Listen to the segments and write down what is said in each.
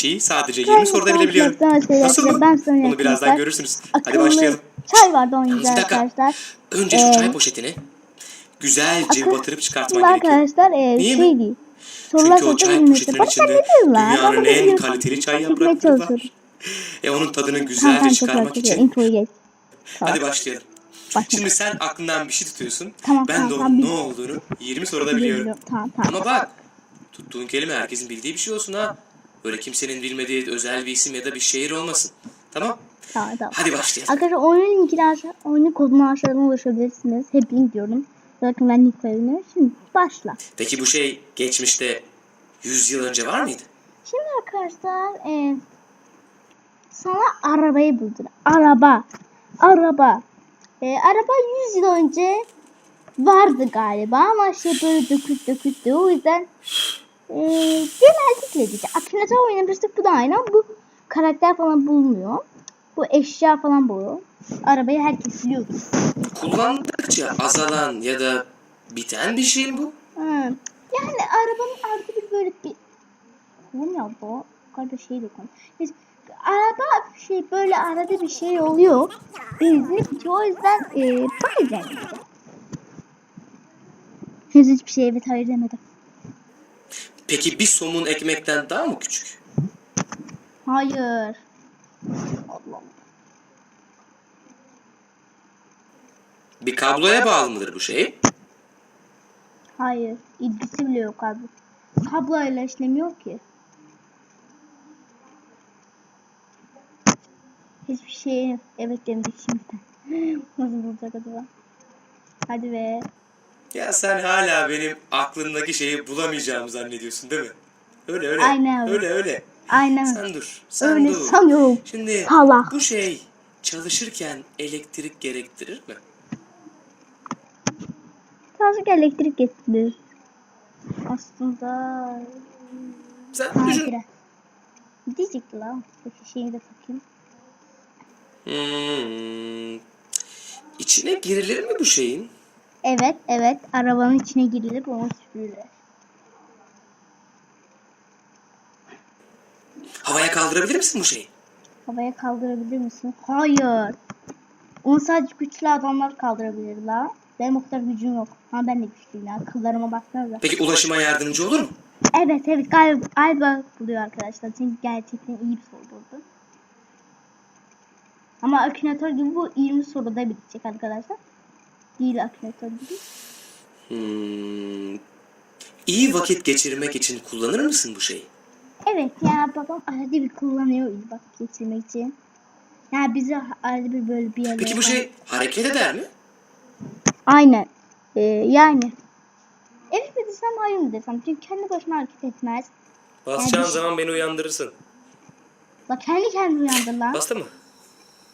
şeyi sadece 20 soruda bilebiliyorum. Nasıl mı? Sana Onu birazdan görürsünüz. Hadi başlayalım. Çay vardı dakika. arkadaşlar. Önce şu Ee, çay poşetini güzelce akıl- batırıp çıkartman gerekiyor. arkadaşlar e, Niye mi? şey değil. Sorular Çünkü o çay poşetinin içinde dünyanın en kaliteli çay yaprakları var. E onun tadını Tamam, güzelce tamam, çıkarmak için. Tamam. Hadi başlayalım. Başla. Şimdi sen aklından bir şey tutuyorsun. Tamam, ben tamam, de tamam, onun ne bil- olduğunu 20 soruda biliyorum. Biliyorum. Tamam tamam. Ama bak tuttuğun kelime herkesin bildiği bir şey olsun ha. Böyle kimsenin bilmediği özel bir isim ya da bir şehir olmasın. Tamam? Tamam tamam. Hadi başlayalım. Arkadaşlar oyunun aşağı, oyunun kodunu aşağıdan ulaşabilirsiniz. Hep link diyorum. Bakın ben link koyuyorum. Şimdi başla. Peki bu şey geçmişte 100 yıl önce var mıydı? Şimdi arkadaşlar e, sana arabayı buldum. Araba. Araba. E, araba 100 yıl önce vardı galiba ama şey böyle dökük döküktü. O yüzden e, genellikle diyeceğim. Akinator oynamıştık bu da aynı ama bu karakter falan bulmuyor. Bu eşya falan bu. Arabayı herkes biliyor. Kullandıkça azalan ya da biten bir şey mi bu? Hı. Yani arabanın arada bir böyle bir Oğlum ya bu galiba şey de konu. Neyse, araba şey böyle arada bir şey oluyor. Benzin bitiyor o yüzden e, bakacağım. Henüz hiçbir şey evet hayır demedim. Peki bir somun ekmekten daha mı küçük? Hayır. Allah. Bir kabloya bağlı mıdır bu şey? Hayır. İlgisi bile yok abi. Kabloyla işlemiyor ki. Hiçbir şey evet demedik şimdiden. Nasıl bulacak acaba? Hadi be. Ya sen hala benim aklımdaki şeyi bulamayacağımı zannediyorsun değil mi? Öyle öyle. Aynen öyle. Öyle öyle. Aynen. Sen dur. Sen Öyle dur. sanıyorum. Şimdi Salak. bu şey çalışırken elektrik gerektirir mi? Birazcık elektrik getirir. Aslında... Sen Ha, düşün. girer. Diyecekti lan. Peki şeyi de takayım. Hmm. İçine girilir mi bu şeyin? Evet, evet. Arabanın içine girilip onu süpürülür. Havaya kaldırabilir misin bu şeyi? Havaya kaldırabilir misin? Hayır. Onu sadece güçlü adamlar kaldırabilir la. Benim o kadar gücüm yok. Ama ben de güçlüyüm ya. Kıllarıma baksanıza. Peki ulaşıma yardımcı olur mu? Evet evet galiba, galiba buluyor arkadaşlar. Çünkü gerçekten iyi bir soru buldu. Ama Akinator gibi bu 20 soruda bitecek arkadaşlar. Değil Akinator gibi. Hmm. İyi vakit geçirmek için kullanır mısın bu şeyi? Evet ya babam arada bir kullanıyor iyi bak geçirmek için. Ya bizi arada bir böyle bir yerlere Peki bu şey hareket eder mi? Aynen. Ee, yani. Evet mi desem hayır mı desem. Çünkü kendi başına hareket etmez. Basacağın Yani- zaman beni uyandırırsın. Bak kendi kendine uyandı lan. Bastı mı?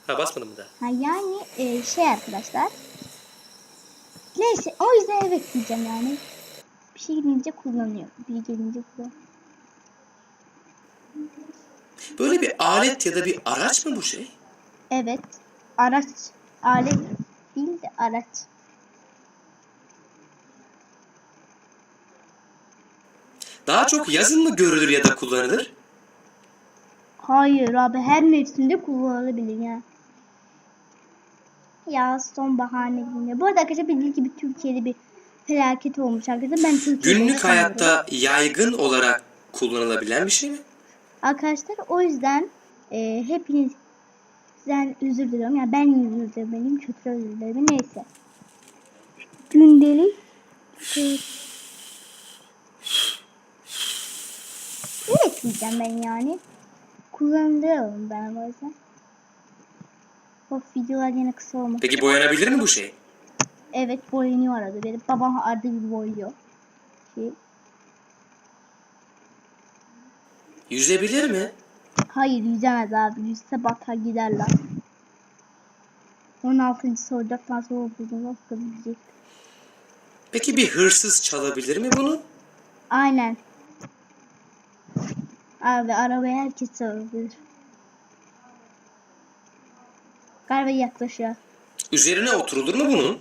Ha basmadım mı daha? Ha, yani e, şey arkadaşlar. Neyse o yüzden evet diyeceğim yani. Bir şey gelince kullanıyor. Bir gelince kullanıyor. Böyle bir alet ya da bir araç mı bu şey? Evet. Araç. Alet değil de araç. Daha çok yazın mı görülür ya da kullanılır? Hayır abi her mevsimde kullanılabilir ya. Yaz, sonbahar ne bileyim. Bu arada arkadaşlar bildiği gibi Türkiye'de bir felaket olmuş arkadaşlar. Ben Türkiye'de Günlük hayatta yaygın olarak kullanılabilen bir şey mi? Arkadaşlar o yüzden e, hepinizden özür diliyorum. Yani ben özür dilerim. Kötü özür dilerim. Neyse. Gündelik e, Evet diyeceğim ben yani. Kullanıyorum ben o yüzden. Of videolar yine kısa olmak. Peki boyanabilir mi bu şey? Evet boyanıyor arada. Benim babam arada bir boyuyor. Şey. Yüzebilir mi? Hayır yüzemez abi. Yüzse batar giderler. 16. soracaktan sonra buldum. Nasıl bilecek? Peki bir hırsız çalabilir mi bunu? Aynen. Abi arabayı herkes çalabilir. Galiba yaklaşıyor. Üzerine oturulur mu bunun?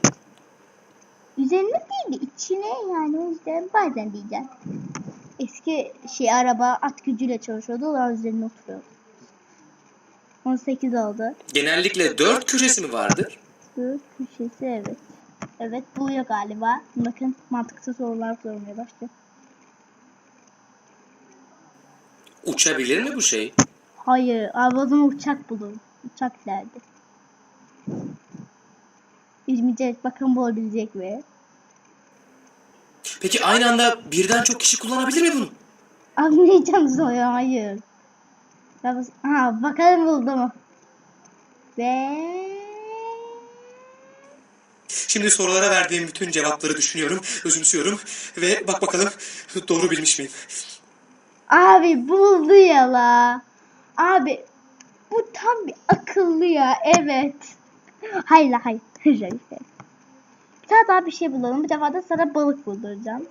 Üzerine değil de içine yani o yüzden bazen diyeceğim. Eski şey araba at gücüyle çalışıyordu. Onlar üzerine oturuyordu. 18 oldu. Genellikle 4 köşesi mi vardır? 4 köşesi evet. Evet bu ya galiba. Bakın mantıksız sorular sormaya başladı. Uçabilir mi bu şey? Hayır, havadan uçak bulur. Uçak nerede? 24 bakan bulabilecek mi? Peki aynı anda birden çok kişi kullanabilir mi bunu? Anlayacağınız o ya hayır. Ha bakalım buldum. Ve... Şimdi sorulara verdiğim bütün cevapları düşünüyorum, özümsüyorum ve bak bakalım doğru bilmiş miyim? Abi buldu ya la. Abi bu tam bir akıllı ya evet. Hayır la hayır. Bir tane daha bir şey bulalım. Bu defa da sana balık bulduracağım.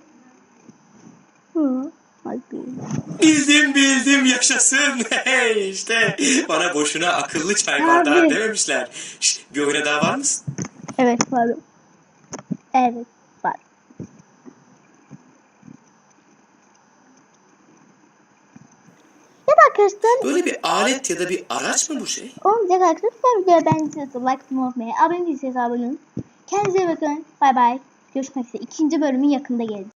Hı. Hadi. Bildim bildim yaşasın. Hey işte bana boşuna akıllı çay bardağı Abi. dememişler. Şşt, bir oyuna daha var mısın? Evet varım. Evet var. Ya da arkadaşlar Böyle bir alet ya da bir araç mı bu şey? olmayacak arkadaşlar videoya beğendiyseniz like unutmayın. Abone değilseniz abone olun. Kendinize bakın. Bay bay. Görüşmek üzere. İkinci bölümün yakında gelecek.